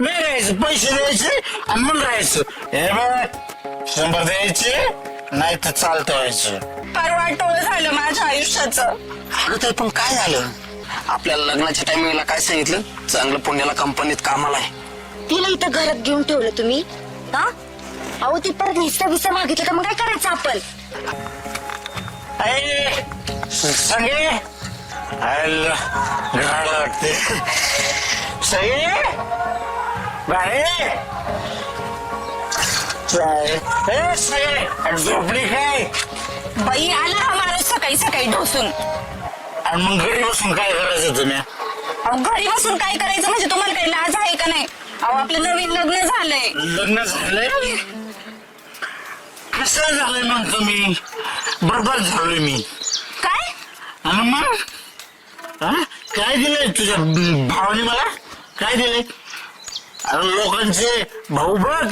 नाही राहायचं पैसे द्यायचे आणि मग राहायचं. हे बघ शंभर द्यायचे नाही तर चालतं व्हायचं. परवाटोळ झालं माझ्या आयुष्याचं. अगं ताई पण काय झालं? आपल्याला लग्नाच्या टायमिंगला काय सांगितलं? चांगलं पुण्याला कंपनीत कामाला आहे. तिला इथं घरात घेऊन ठेवलं तुम्ही? हा? अहो ती परत हिस्सा बिस्सा मागितलं तर मग काय करायचं आपण? अरे, संगे आयला, घाला वाटते संगे झोपली काय? बाई आला हा माणूस सकाळी सकाळी ढोसून आणि मग घरी बसून काय करायचं तुम्ही? अहो घरी बसून काय करायचं? म्हणजे तुम्हाला काही लाज आहे का नाही? अहो आपलं नवीन लग्न झालंय. लग्न झालंय? कसं झालंय मग तुम्ही? बरोबर झालोय मी. काय? आणि मग? हा? काय दिलंय तुझ्या भावाने मला? काय दिलंय? अरे लोकांचे भाऊ बघ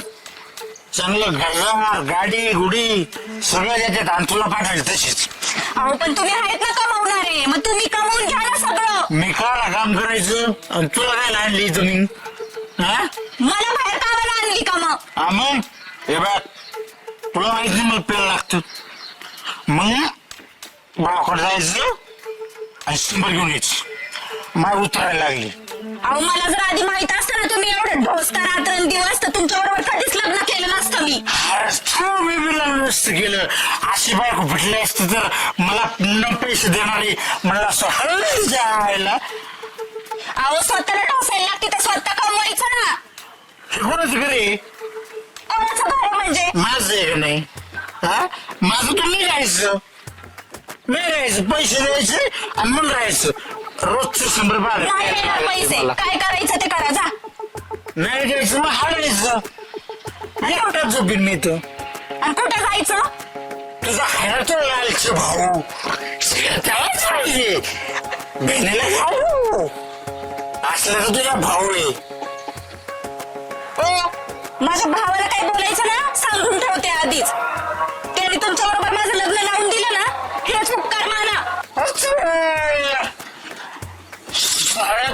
चांगलं घर गाडी गुडी सगळं देतात आणि तुला पाठवायचं तशीच. अहो पण तुम्ही आहेत ना कमवणारे. मग तुम्ही कमवून घ्या ना सगळं. मी काला काम करायचं? आणि तुला काय आणली तुम्ही? हा? मला बाहेर कामाला आणली का मग हा मग? हे बघ तुला माहीत नाही मला पेल लागतं. मग गावाकडे जायचं आणि शंभर घेऊन यायचं. माग उतरायला लागली. अहो मला जर आधी माहीत असतं ना तुम्ही एवढं ढोसता रात्रंदिवस तर तुमच्या बरोबर कधीच लग्न केलं नसतं मी. मी बी लग्न नसतं केलं. अशी बायको भेटली असती तर मला न पैसे देणारी मला असं हल्ली जायला. अहो स्वतःला ढोसायला लागते तर स्वतः कमवायचं ना. हे कोणाचं घरी कोणाचं घर म्हणजे? माझं आहे का नाही? हा? माझं तर नाही राहायचं नाही राहायचं पैसे द्यायचे आणि मग राहायचं. रोजचं शंभर नाही देणार पैसे. बारा काय करायचं ते करा जा. नाही द्यायचं मग हाडायचं एवढा झोपीन मी तो आणि कुठे जायचं? तुझा तो लालच भाऊ. त्यालाच पाहिजे बहिणीला भाऊ असलं तर तुझा भाऊ आहे ओ माझ्या भावाला काय बोलायचं ना? सांगून ठेवते आधीच. त्याने तुमच्या बरोबर माझं लग्न लावून दिलं ना? हेच उपकार माना.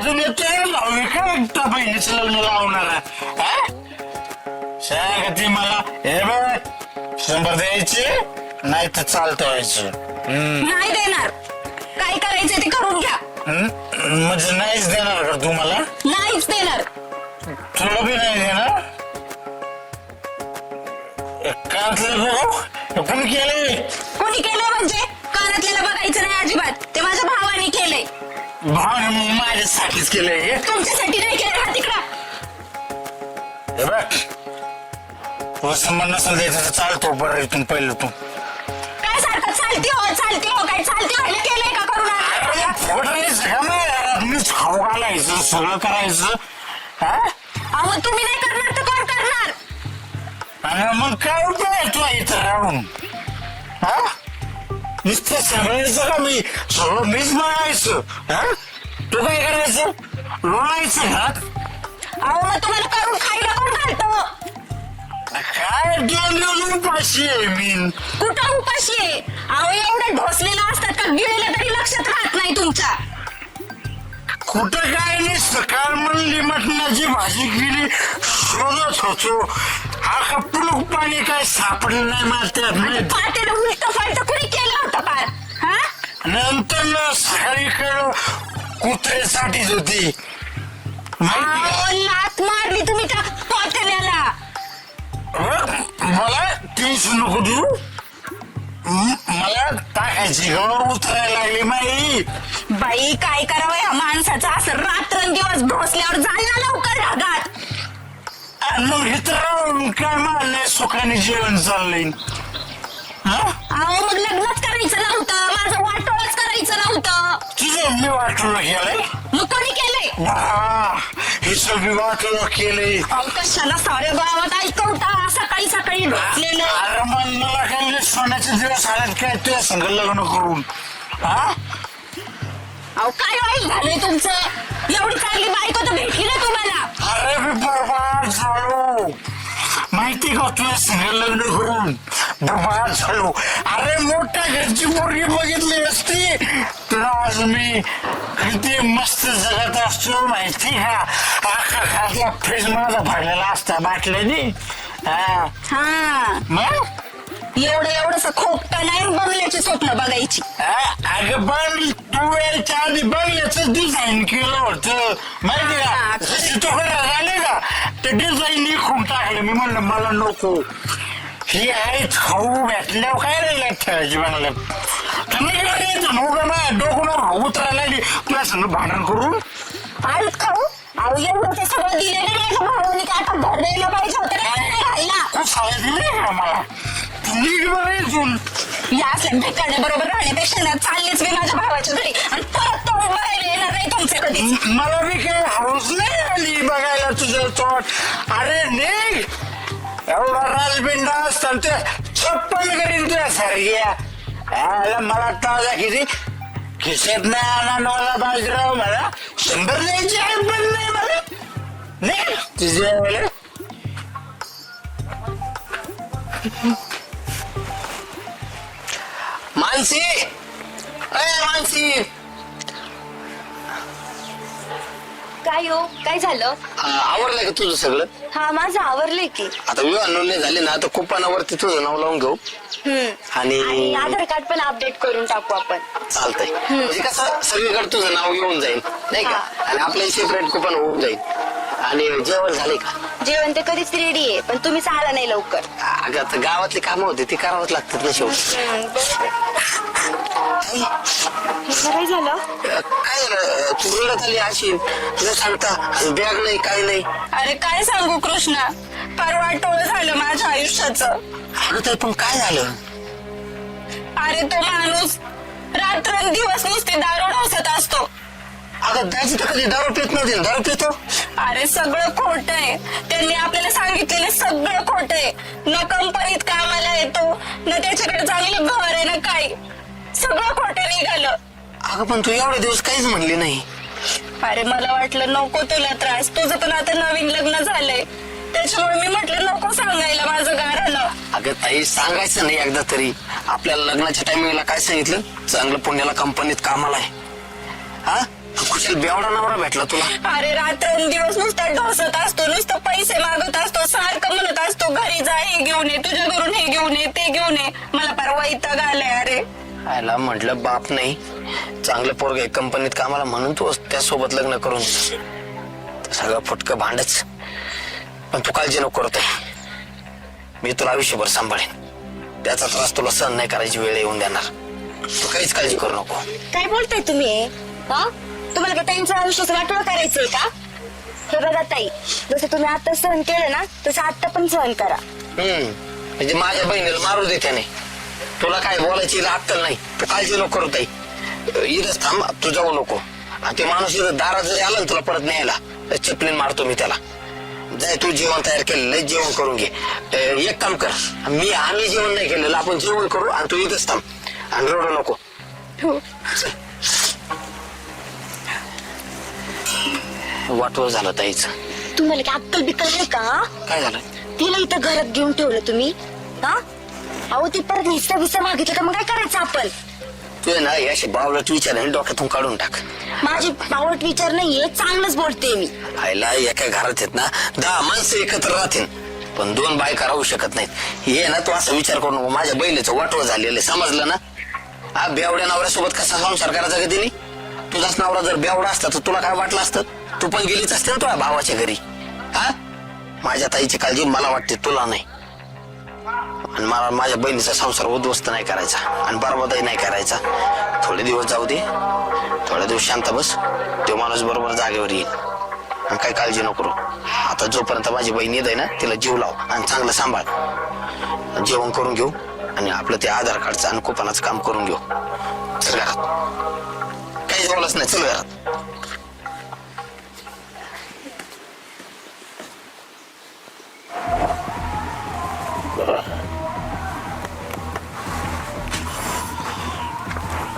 शाळेतून येतोय? भाऊ काय एकटा बहिणीचं लग्न लावणारा ती मला. हे बघ शंभर द्यायचे नाही तर चालतं व्हायचं. हम्म. नाही देणार. काय करायचं ते करून घ्या. हम्म? म्हणजे नाहीच देणार का तू मला? नाहीच देणार. तुला बी नाही देणार? कानातलं बघू. कोणी केलंय? कोणी केलंय म्हणजे? कानातलेलं बघायचं नाही अजिबात. भावाने माझ्यासाठीच केलंय हे. तुमच्यासाठी नाही केलं हा तिकडा. हे बघ. तुला संबंध नसेल द्यायचा तर चालतो बरं इथून पहिलं तू. काय सारखं चालती हो चालती हो काय चालती व्हायला केलंय का करून अरे, मग? मीच खाऊ घालायचं सगळं करायचं. हा? अहो तुम्ही नाही करणार तर कोण करणार? आणि मग काय उपयोग आहे तुला इथं राहून? हा? नुसतं सांगायचं का मी सगळं मीच म्हणायचं हा? तू काय करायचं? लोणायचं घरात अहो मग तुम्हाला करून खायला कोण घालतो? काय दोन उपाशी आहे मी? कुठं उपाशी आहे? अहो एवढे ढोसलेलं असतात का? गिळलं तरी लक्षात राहत नाही तुमच्या. कुठं काय नाही? सकाळ म्हणली मटणाची भाजी केली शोधत होतो. हा का पुलक पाणी काय सापडलं नाही मला त्यात नाही पातेलं उलट फालत कुणी केलं होतं पार? हा? नंतर ना सकाळी कळ कुत्र्यासाठीच होती. अहो, लाथ मारली तुम्ही त्या पातेल्याला? मला टेन्शन नको देऊ. म- मला टाकायची उतरायला लागली माई बाई काय करावं या माणसाचं? असं रात्रंदिवस ढोसल्यावर जायला लवकर ढगात आणि मग इथं राहून काय मारलंय सुखाने जेवण चाललंय. हा अहो मग लग्नच करायचं नव्हतं. माझं तुझं मी वाटलं केलंय. मग कोणी केलंय हे सगळी वाटलं केलंय? अहो कशाला साऱ्या गावात ऐकवता? सकाळी सकाळी ढोसलेलं अरे मग मला काही सोन्याचे दिवस आल्यात काय? तुझ्या संग लग्न करून. हा? अहो काय वाईट झालंय तुमचं? एवढी चांगली बायको तर भेटली ना तुम्हाला? अरे मी बरबाद झालो. माहिती का तुझ्या संग लग्न करून? धमाल झालो अरे मोठ्या घरची पोरगी बघितली असती. तुला आज मी किती मस्त जगत असतो माहिती का? अख्खा खासला फ्रीज माझा भरलेला असता बाटल्याने. हा. हा. मग? एवढं एवढंस खोपटा नाही बंगल्याची स्वप्न बघायची. अगं पण तू यायच्या आधी बघल्याचं डिझाईन केलं होतं. माहिती का? जशी तुकडे झाले का ते डिझाईन लिखून टाकलं. मी म्हणलं मला नको. ही आहे खाऊ भेटल्यावर काय राहिलं ठेवायची म्हणलं तुम्ही काय यायचं नव्हतं ना डोकं उतरायला तुला सांग भांडण करून आळूत खाऊ अहो एवढं ते सगळं दिलेलं नाही का भावाने का आता भर द्यायला पाहिजे होतं ना नाही राहिला खूप सवय दिली का मला तुम्ही बरं इथून या असल्या बरोबर राहण्यापेक्षा ना चाललेच मी माझ्या भावाच्या घरी आणि परत तो बघायला येणार नाही तुमचे कधी मला बी काही हौस नाही आली बघायला तुझं तोट अरे नाही एवढा राजबिंडा असताना ते छप्पन करीन तुझ्या सारख्या. मला ताजा किती? खिशात नाही आला बाजराव मला. शंभर द्यायची आहे पण नाही मला. नाही तुझ्या वेळेला मानसी. अय मानसी. काय हो? काय झालं? आ, आवरलंय का तुझं सगळं? हा माझं आवरलंय की. आता विवाह नोंदणी झाली ना आता कुपानावरती तुझं नाव लावून घेऊ. हम्म. आणि आणि आधार कार्ड पण अपडेट करून टाकू आपण. चालतंय. म्हणजे कसं सगळीकडे तुझं नाव येऊन जाईल नाही का? आणि आपलं सेपरेट कुपन होऊन जाईल. आणि जेवण झाले का? जेवण तर कधीच रेडी आहे पण तुम्हीच आला नाही लवकर. अगं आता गावातली कामं होती ती करावंच लागतात ना शेवटी. हम्म, बरोबर. हे काय झालं? काय झालं तू रडत आली अशी. न सांगता बॅग नाही काय नाही. अरे काय सांगू कृष्णा? परवा टोळ झालं माझ्या आयुष्याचं. अगं ताई पण काय झालं? अरे तो माणूस रात्रंदिवस नुसते दारू ढोसत असतो. अगं दाजी तर कधी दारू पित नव्हती. ना, दारू पितो? अरे सगळं खोट आहे. त्यांनी आपल्याला सांगितलेलं सगळं खोट आहे. न कंपनीत कामाला येतो न त्याच्याकडे चांगलं घर आहे ना काही. सगळं खोट निघालं. अगं पण तू एवढे दिवस काहीच म्हणली नाही. अरे मला वाटलं नको तुला त्रास. तुझं पण आता नवीन लग्न झालंय. त्याच्यामुळे मी म्हटलं नको सांगायला माझं गारानं अगं ताई सांगायचं नाही एकदा तरी. आपल्याला लग्नाच्या टायमिंगला काय सांगितलं? चांगलं पुण्याला कंपनीत कामाला आहे. हा? कुशल बेवडा नवरा भेटला तुला. अरे रात्रंदिवस नुसता ढोसत असतो नुसतं पैसे मागत असतो सारखं म्हणत असतो घरी जा हे घेऊन ये तुझ्या घरून हे घेऊन ये ते घेऊन ये. मला परवा इथं आलंय अरे. आयला म्हटलं बाप नाही. चांगलं पोरग आहे कंपनीत कामाला म्हणून तू त्यासोबत लग्न करून सगळं फुटकं भांडच. पण तू काळजी नको करत मी तुला आयुष्यभर सांभाळेन. त्याचा त्रास तुला सहन नाही करायची वेळ येऊन देणार. तू काहीच काळजी करू नको. काय बोलताय तुम्ही? हा? तुम्हाला काय त्यांचं आयुष्याचं वाटोळ करायचंय का? हे बघा ताई जसं तुम्ही आता सहन केलं ना तसं आता पण सहन करा. हम्म. म्हणजे माझ्या बहिणीला मारू दे त्याने. तुला काय बोलायची अक्कल नाही? तू काळजी नको करू ताई. इथंच थांब तू जाऊ नको. आणि ते माणूस इथं दारात जरी आला ना तुला परत न्यायला तर चिपलीन मारतो मी त्याला. जाय तू जेवण तयार केलेलं आहे, जेवण करून घे. एक काम कर मी आम्ही जेवण नाही केलेलं आपण जेवण करू आणि तू इथंच थांब. आणि रडू नको. वाटवं झालं ताईच. तुम्हाला काय अक्कल बिक्कल नाही का? काय झालं? तिला इथं घरात घेऊन ठेवलं तुम्ही. हा? अहो ती परत हिस्सा विस्सा मागितलं तर मग काय करायचं आपण? तू आहे ना असे बावलट विचार ना, डोक्यातून काढून टाक. माझी पावट विचार नाहीये चांगलंच बोलते मी. आईला एका घरात आहेत ना दहा माणसं एकत्र राहतील. पण दोन बायका राहू शकत नाहीत. हे ना तू असा विचार करू नको. माझ्या बैलीचं वाटवं झालेलं आहे, समजलं ना? हा बेवड्या नवऱ्यासोबत कसा संसार करायचा का तिने तुझाच नवरा जर बेवडा असता तर तुला काय वाटलं असतं? तू पण गेलीच असते ना तुझ्या भावाच्या घरी. हा माझ्या ताईची काळजी मला वाटते तुला नाही. आणि मला माझ्या बहिणीचा संसार उद्ध्वस्त नाही करायचा आणि बरबादही नाही करायचा. थोडे दिवस जाऊ दे. थोड्या दिवस शांत बस. तो माणूस बरोबर जागेवर येईल. आणि काही काळजी नको करू. आता जोपर्यंत माझी बहीण येत आहे ना तिला जीव लाव आणि चांगलं सांभाळ. जेवण करून घेऊ आणि आपलं ते आधार कार्डचं आणि कुपनाचं काम करून घेऊ. चल घरात. काहीच बोलच नाही. चल घरात.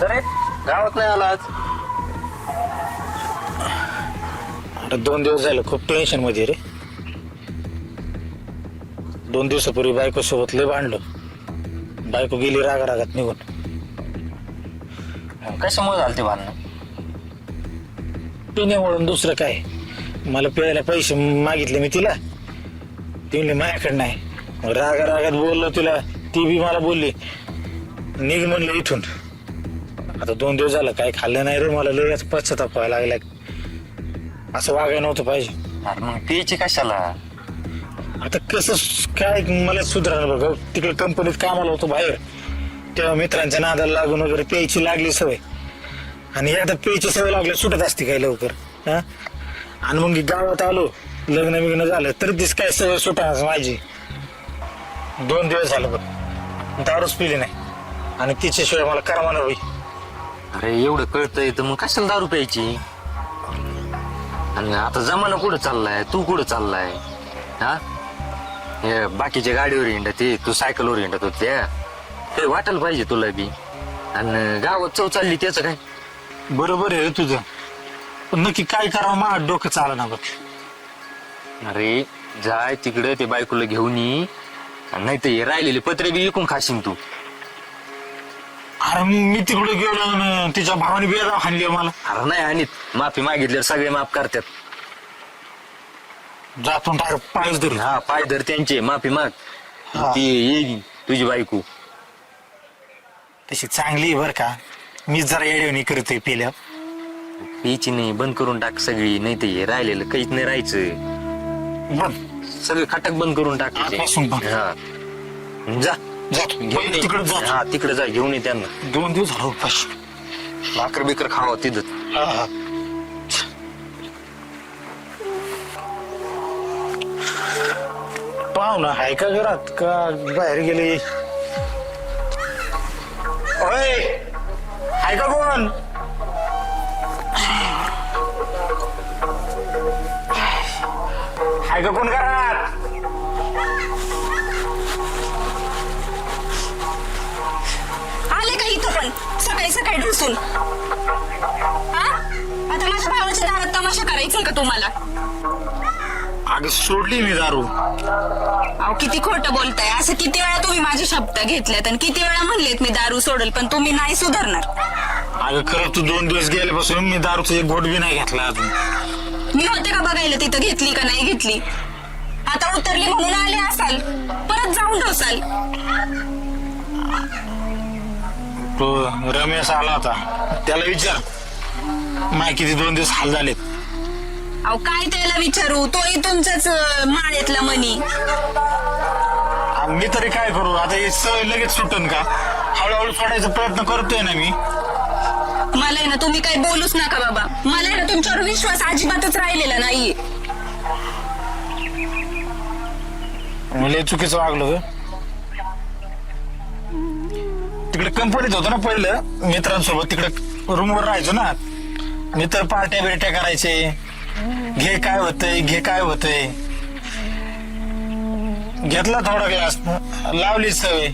अरे गावात नाही आला आज. अरे दोन दिवस झाले खूप टेन्शनमध्ये रे. दोन दिवसापूर्वी बायको सोबत लय भांडलो. बायको गेली रागा रागात निघून कशामुळे झालं ते भांडणं? पिण्यामुळून दुसरं काय? मला प्यायला पैसे मागितले मी तिला. ती म्हणली माझ्याकडे नाही. मग रागा रागात बोललो तिला ती बी मला बोलली. निघ म्हणलं इथून. आता दोन दिवस झालं काय खाल्लं नाही रे मला लगेच पश्चाताप व्हायला लागला असं वागायला नव्हतं पाहिजे. अरे मग प्यायची कशाला? आता कसं काय मला सुधारणं बघ तिकडे कंपनीत कामाला होतो बाहेर. तेव्हा मित्रांच्या नादाला लागून वगैरे प्यायची लागली सवय. आणि आता प्यायची सवय लागली सुटत असते काय लवकर हा? आणि मग गावात आलो लग्न बिग्न झालं तर तीच काय सवय सुटणार माझी दोन दिवस झालं बघ दारूच पिली नाही. आणि तिच्याशिवाय मला करमाना होई अरे एवढं कळतंय तर मग कशाला दारू प्यायची? आणि आता जमाना कुठं चाललाय? तू कुठं चाललाय? हा? हे बाकीच्या गाडीवर हिंडत ते तू सायकलवर हिंडत होत ते वाटायला पाहिजे तुला बी. आणि गावात चव चालली त्याचं काय? बरोबर आहे तुझं. पण नक्की काय करावं मला डोकं चाला ना बघ. अरे जाय तिकडे ते बायकोला घेऊन ये. नाही तर हे राहिलेले पत्रे बी विकून खाशील तू. अरे मी तिकडे गेलो तिच्या भावाने बेदा हाणली मला. अरे नाही आणि माफी मागितल्यावर सगळे माफ करतात. जातून डायरेक्ट पायच धरून. हा पाय धर त्यांचे माफी माग. हा. ती येईल तुझी बायको. तशी चांगली आहे बरं का. मीच जरा येडवणी करतोय पेल्या. प्यायची नाही बंद करून टाक सगळी नाही हे राहिलेलं काहीच नाही राहायचं. बघ सगळे खटक बंद करून टाक. आजपासून बंद. हा. जा. जातो. तिकडे जातो हा तिकडे जा घेऊन ये त्यांना. दोन दिवस झालो उपाशी. भाकर बिकर खावा तिथं. हा, हा. पाहू ना हाय का घरात? का बाहेर गेले? ओय! हाय का कोण? हाय का कोण घरात? हा? आता माझ्या भावाच्या दारात तमाशा करायचा का तुम्हाला? अगं सोडली मी दारू. अहो किती खोटं बोलताय. असं किती वेळा तुम्ही माझे शब्द घेतलेत आणि किती वेळा म्हणलेत मी दारू सोडेल पण तुम्ही नाही सुधारणार. अगं खरं तू दोन दिवस गेल्यापासून मी दारूचा एक घोट बी नाही घेतला अजून. मी होते का बघायला तिथं घेतली का नाही घेतली? आता उतरली म्हणून आले असाल परत जाऊन ढोसाल तो रमेश आला होता. त्याला विचार. माय किती दोन दिवस हाल झालेत. अहो काय त्याला विचारू? तोही तुमच्याच अं, माळ्यातला मनी मी तरी काय करू? आता हे सवय लगेच सुटन का? हळूहळू सोडायचा प्रयत्न करतोय ना मी. मला आहे ना तुम्ही काही बोलूच नका बाबा. मला आहे ना तुमच्यावर विश्वास अजिबातच राहिलेला नाहीये. मला चुकीचं वागलो ग. तिकडे कंपनीत होतो ना पहिलं मित्रांसोबत तिकडे रूमवर राहायचो ना. मित्र पार्ट्या बिरट्या करायचे. घे काय होतंय घे काय होतंय. घेतला थोडा ग्लास लावली सवय.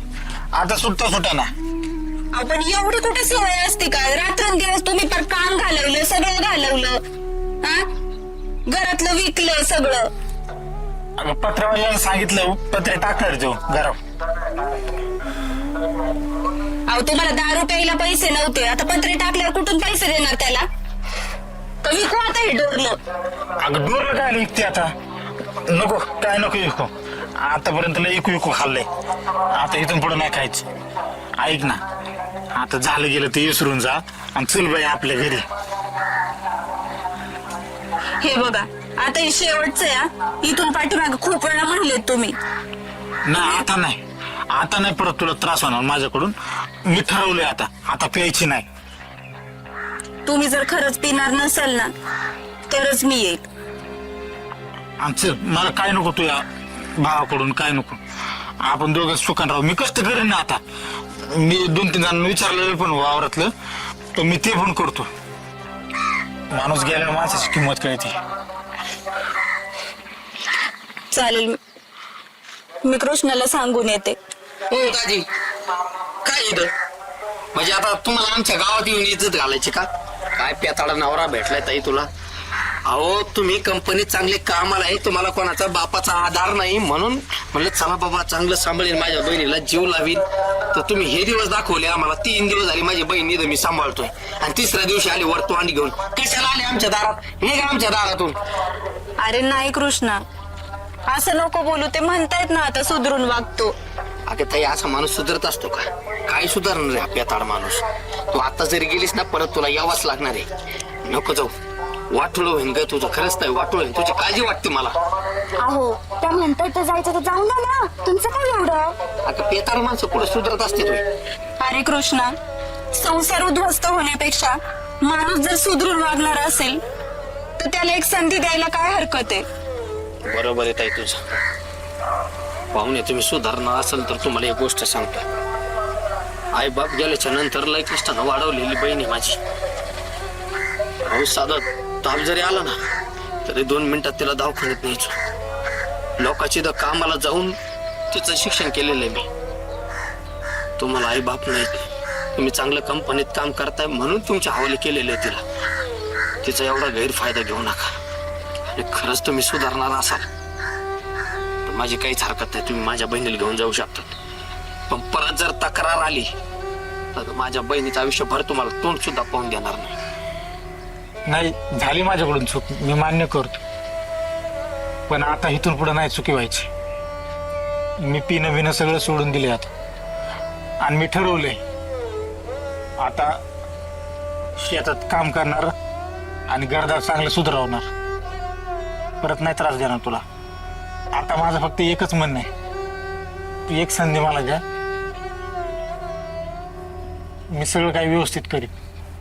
आता सुटता सुटा ना अहो, पण एवढी कुठे सवय असते का? रात्रंदिवस तुम्ही पर काम घालवलं सगळं घालवलं. हा? घरातलं विकलं सगळं. अगं पत्रवाल्यानं सांगितलं पत्रे टाकणार तो घरावर. अहो तुम्हाला दारू प्यायला पैसे नव्हते. आता पत्रे टाकल्यावर कुठून पैसे देणार त्याला? तर विकू आता हे डोरलं अगं दूर काय विकते आता? नको काय नको विकू? आतापर्यंत लय इकू इकू खाल्लंय. आता इथून पुढे नाही खायचं. ऐक ना आता झालं गेलं ते विसरून जा आणि चल बाई आपल्या घरी. हे बघा आता हे शेवटचं आहे हा. इथून पाठीमाग खूप वेळा म्हणलेत तुम्ही. ना आता नाही. आता नाही परत तुला त्रास होणार माझ्याकडून. मी ठरवलंय आता. आता प्यायची नाही. तुम्ही जर खरंच पिणार नसाल ना तरच मी येईल. आणि चल मला काय नको तुझ्या भावाकडून काय नको. आपण दोघं सुखान राहू. मी कष्ट करेन ना आता. मी दोन तीन जण विचारलेलं पण वावरातलं. तर मी ते पण करतो. माणूस गेल्यावर माणसाची किंमत कळते. चालेल. मी कृष्णाला सांगून येते. हो दाजी काय इथं? म्हणजे आता तुम्हाला आमच्या गावात येऊन इज्जत घालायची का? काय पेताडा नवरा भेटलाय ताई तुला? अहो तुम्ही कंपनीत चांगले कामाला आहे तुम्हाला कोणाचा बापाचा आधार नाही म्हणून म्हणलं चला बाबा चांगलं सांभाळेल माझ्या बहिणीला जीव लावीन. तर तुम्ही हे दिवस दाखवले आम्हाला तीन दिवस झाले माझी बहीण इथं मी सांभाळतोय. आणि तिसऱ्या दिवशी आली वर आणि घेऊन. कशाला आले आमच्या दारात? निघा आमच्या दारातून? अरे नाही कृष्णा. असं नको बोलू ते म्हणतायत ना आता सुधरून वागतो. अगं ताई असा माणूस सुधारत असतो का? काय सुधारणार आहे आपल्या ताड माणूस. तू आता जरी गेलीस ना परत तुला यावाच लागणार आहे. नको जाऊ. वाटोळ होईन ग तुझं. खरंच नाही वाटोळ होईन. तुझी काळजी वाटते मला. अहो त्या म्हणताय तर जायचं तर जाऊ ना ना. तुमचं काय एवढं? अगं पेताड माणसं पुढे सुधारत असते तुम्ही अरे कृष्णा संसार उद्ध्वस्त होण्यापेक्षा माणूस जर सुधरून वागणार असेल तर त्याला एक संधी द्यायला काय हरकत आहे? बरोबर आहे ताई तुझं. पाहुणे तुम्ही सुधारणार असाल तर तुम्हाला एक गोष्ट सांगतो. आई बाप गेल्याच्यानंतर लय कष्टानं वाढवलेली बहीण आहे माझी. अहो साधं ताप जरी आला ना तरी दोन मिनिटात तिला दवाखान्यात न्यायचो. लोकांची तर कामाला जाऊन तिचं शिक्षण केलेलं आहे मी. तुम्हाला आई बाप नाही तुम्ही चांगल्या कंपनीत काम करताय म्हणून तुमच्या हवाले केलेले आहे तिला. तिचा एवढा गैरफायदा घेऊ नका. आणि खरंच तुम्ही सुधारणार असाल. माझी काहीच हरकत नाही. तुम्ही माझ्या बहिणीला घेऊन जाऊ शकता. पण परत जर तक्रार आली तर माझ्या बहिणीचं आयुष्यभर तुम्हाला तोंड सुद्धा पाहून देणार नाही. नाही झाली माझ्याकडून चूक. मी मान्य करतो. पण आता इथून पुढे नाही चुकी व्हायची. मी पिणं बिणं सगळं सोडून दिले आता. आणि मी ठरवले आता शेतात काम करणार आणि गरदार चांगलं सुधारवणार. परत नाही त्रास देणार तुला. आता माझं फक्त एकच म्हणणं आहे. तू एक संधी मला द्या. मी सगळं काही व्यवस्थित करीन.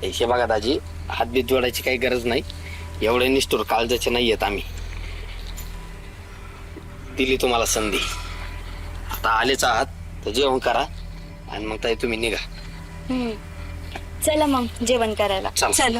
हे बघा दाजी हातबीत जोडायची काही गरज नाही. एवढे निष्ठूर काळजाचे नाही आहेत आम्ही. दिली तुम्हाला संधी. आता आलेच आहात तर जेवण करा. आणि मग ताई तुम्ही निघा. चला मग जेवण करायला. चला. चल.